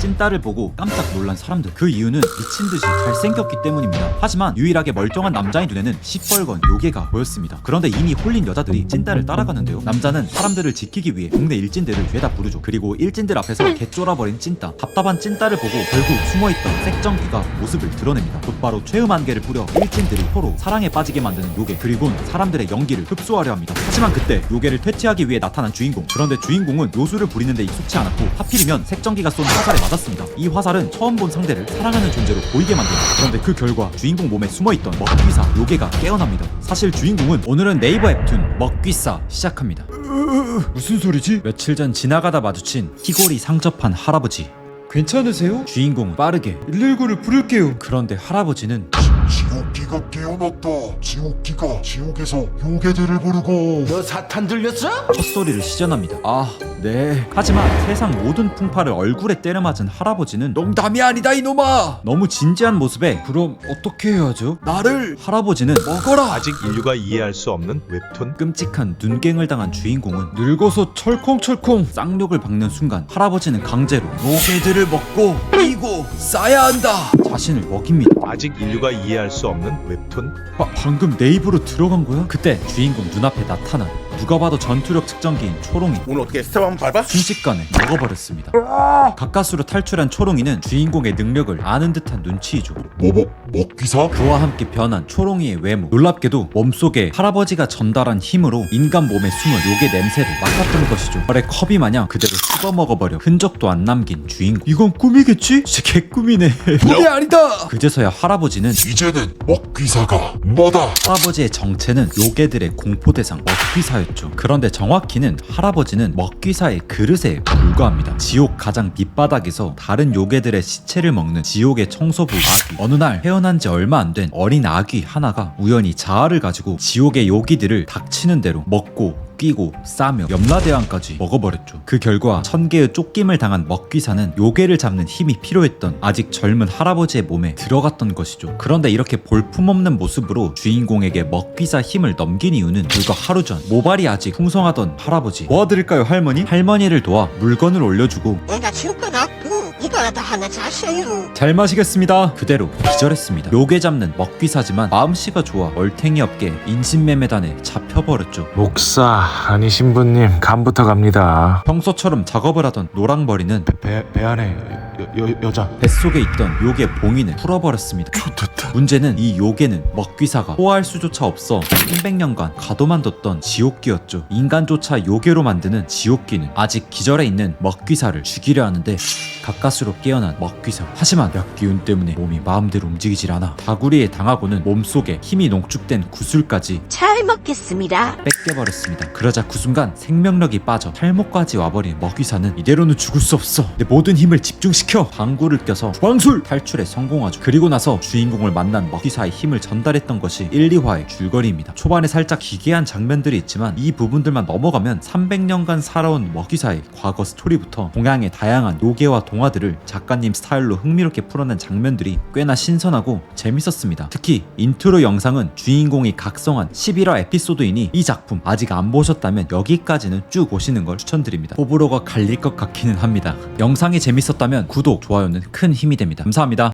찐따를 보고 깜짝 놀란 사람들. 그 이유는 미친 듯이 잘생겼기 때문입니다. 하지만 유일하게 멀쩡한 남자의 눈에는 시뻘건 요괴가 보였습니다. 그런데 이미 홀린 여자들이 찐따를 따라가는데요. 남자는 사람들을 지키기 위해 동네 일진들을 죄다 부르죠. 그리고 일진들 앞에서 개쫄아버린 찐따. 답답한 찐따를 보고 결국 숨어있던 색정귀가 모습을 드러냅니다. 곧바로 최음한계를 뿌려 일진들이 서로 사랑에 빠지게 만드는 요괴 그리곤 사람들의 연기를 흡수하려 합니다. 하지만 그때 요괴를 퇴치하기 위해 나타난 주인공. 그런데 주인공은 요술을 부리는데 익숙치 않았고 하필이면 색정기가 쏜 화살에 맞 았습니다 이 화살은 처음 본 상대를 사랑하는 존재로 보이게 만듭니다 그런데 그 결과 주인공 몸에 숨어있던 먹귀사 요괴가 깨어납니다 사실 주인공은 오늘은 네이버 웹툰 먹귀사 시작합니다 무슨 소리지? 며칠 전 지나가다 마주친 희골이 상접한 할아버지 괜찮으세요? 주인공은 빠르게 119를 부를게요. 그런데 할아버지는 지옥기가 깨어났다. 지옥기가 지옥에서 요괴들을 부르고 너 사탄 들렸어? 헛소리를 시전합니다. 아, 네. 하지만 세상 모든 풍파를 얼굴에 때려맞은 할아버지는 농담이 아니다 이놈아! 너무 진지한 모습에 그럼 어떻게 해야죠? 나를 할아버지는 먹어라! 아직 인류가 이해할 수 없는 웹툰 끔찍한 눈갱을 당한 주인공은 늙어서 철컹철컹. 쌍욕을 박는 순간 할아버지는 강제로 노개들을 먹고 끼고 싸야 한다! 자신을 먹입니다. 아직 인류가 이해할 수 없는 웹툰 바, 방금 내 입으로 들어간 거야? 그때 주인공 눈앞에 나타난 누가 봐도 전투력 측정기인 초롱이 오늘 어떻게 스텝 한번 밟아? 순식간에 먹어버렸습니다. 가까스로 탈출한 초롱이는 주인공의 능력을 아는 듯한 눈치이죠. 뭐뭐 먹기사? 그와 함께 변한 초롱이의 외모. 놀랍게도 몸속에 할아버지가 전달한 힘으로 인간 몸에 숨은 요괴 냄새를 맡았던 것이죠. 벌의 컵이 마냥 그대로 씹어 먹어버려 흔적도 안 남긴 주인공. 이건 꿈이겠지? 진짜 개꿈이네. 꿈이 아니다. 그제서야 할아버지는 이제는 먹기사가 너다. 할아버지의 정체는 요괴들의 공포 대상 먹귀사였죠. 그런데 정확히는 할아버지는 먹귀사의 그릇에 불과합니다. 지옥 가장 밑바닥에서 다른 요괴들의 시체를 먹는 지옥의 청소부 아귀. 어느 날 태어난 지 얼마 안 된 어린 아귀 하나가 우연히 자아를 가지고 지옥의 요기들을 닥치는 대로 먹고 끼고 싸며 염라대왕까지 먹어버렸죠. 그 결과 천 개의 쫓김을 당한 먹귀사는 요괴를 잡는 힘이 필요했던 아직 젊은 할아버지의 몸에 들어갔던 것이죠. 그런데 이렇게 볼품없는 모습으로 주인공에게 먹귀사 힘을 넘긴 이유는 불과 하루 전 모발이 아직 풍성하던 할아버지 뭐 드릴까요 할머니? 할머니를 도와 물건을 올려주고 내가 지금 아프 이거라도 하나 자세요. 잘 마시겠습니다. 그대로 기절했습니다. 요괴 잡는 먹귀사지만 마음씨가 좋아 얼탱이 없게 인신매매단에 잡혀버렸죠. 목사 아니 신부님 감부터 갑니다. 평소처럼 작업을 하던 노랑머리는 배, 배 안에 여, 여, 여자 뱃속에 있던 요괴 봉인을 풀어버렸습니다. 문제는 이 요괴는 먹귀사가 호할 수조차 없어 300년간 가둬만 뒀던 지옥귀였죠. 인간조차 요괴로 만드는 지옥귀는 아직 기절해 있는 먹귀사를 죽이려 하는데 가까스로 깨어난 먹귀사. 하지만 약 기운 때문에 몸이 마음대로 움직이질 않아. 다구리에 당하고는 몸속에 힘이 농축된 구슬까지 잘 먹겠습니다. 뺏겨버렸습니다. 그러자 그 순간 생명력이 빠져 탈모까지 와버린 먹귀사는 이대로는 죽을 수 없어. 내 모든 힘을 집중시켜 방구를 껴서 주방술 탈출에 성공하죠. 그리고 나서 주인공을 만난 먹귀사의 힘을 전달했던 것이 1, 2화의 줄거리입니다. 초반에 살짝 기괴한 장면들이 있지만 이 부분들만 넘어가면 300년간 살아온 먹귀사의 과거 스토리부터 동양의 다양한 요괴와 동화 들을 작가님 스타일로 흥미롭게 풀어낸 장면들이 꽤나 신선하고 재밌었습니다. 특히 인트로 영상은 주인공이 각성한 11화 에피소드이니 이 작품 아직 안 보셨다면 여기까지는 쭉 오시는 걸 추천드립니다. 호불호가 갈릴 것 같기는 합니다. 영상이 재밌었다면 구독, 좋아요는 큰 힘이 됩니다. 감사합니다.